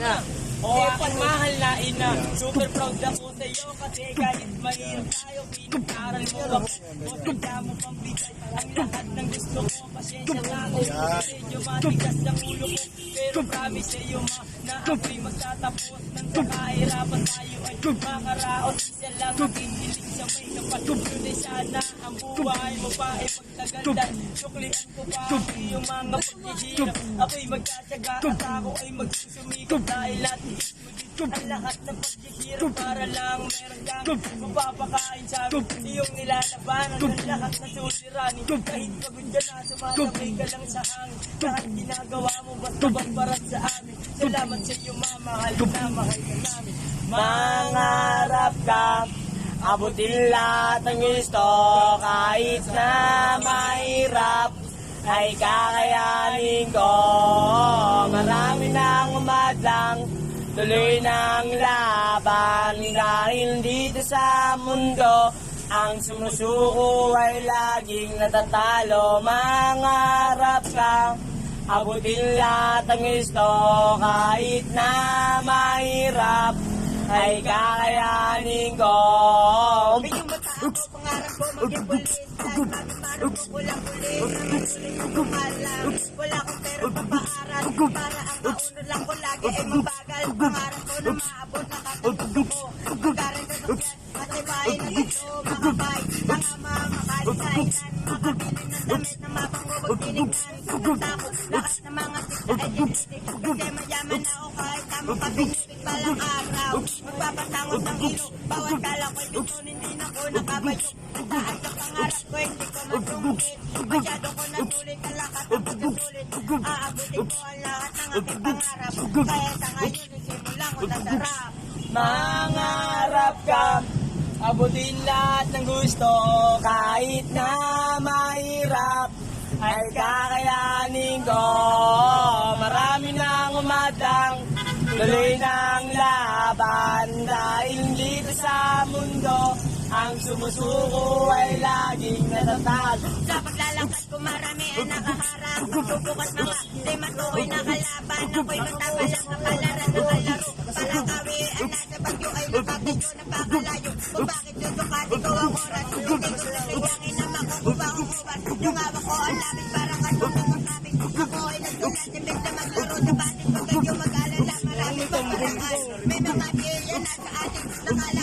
Na. O aking mahal na ina, super proud ako sa iyo kasi kahit mahirap pinag-aral mo tanda mo pang bigay ang lahat ng gusto ko. Pasensya na ako, medyo matigas ng ulo ko. Pero promise sa iyo ma, na ako'y magtatapos ng kahirapan tayo ay makaraos. Isa lang ang hinilig sa may napatuloy sana ang buhay mo pa ay magtagandan. Suklian ko pa ang iyong mga paghihirap. Ako'y magtsatsaga at ako ay magsusumikap dahil at ang lahat ng paghihirap lang meron kang mapapakain sa amin. Iyong nilalabanan ng lahat na suliranin. Kahit pagod ka na, sumasabay ka lang sa hangin. Lahat ginagawa mo basta bagbarat sa amin. Salamat sa iyo, mama. Mahal na mahal ka namin. Mangarap ka, abutin lahat ng gusto kahit na mahirap ay kakayanin ko. Marami nang umadlang, tuloy ng laban dahil dito sa mundo ang sumusuko ay laging natatalo. Mangarap ka, abutin lahat ng gusto kahit na mahirap ay kakayanin ko. Ulit Ang tuloy ko kumalang Wala akong pera papaaral Para ang kaunod lang ko lagi ay mabagal Pangarap ko na maabot nakatulog ko Pagkarin ko sa ito mga Mga mga mga sita ay Hindi na ko natuloy Kalakat ang Mangarap ka, abutin lahat ng gusto, kahit na mahirap, ay kakayanin ko. Marami nang umadang, tuloy ng laban, dahil dito sa mundo, ang sumusuko ay laging natatalo. Sa paglalakad ko marami ang nakaharap Subukas mga di matukoy na kalaban Ako'y Palakawi ang nasa bagyo ay nakakidyo Napakalayo kung bakit tutukan Ikaw ang oras Yung tingog na sayangin naman ko Kung bakit huwag Yung ko ang labis Parang ang tutungan na maglaro sa batik Huwag kayong mag-alala Marami pang matangas May mga piyaya na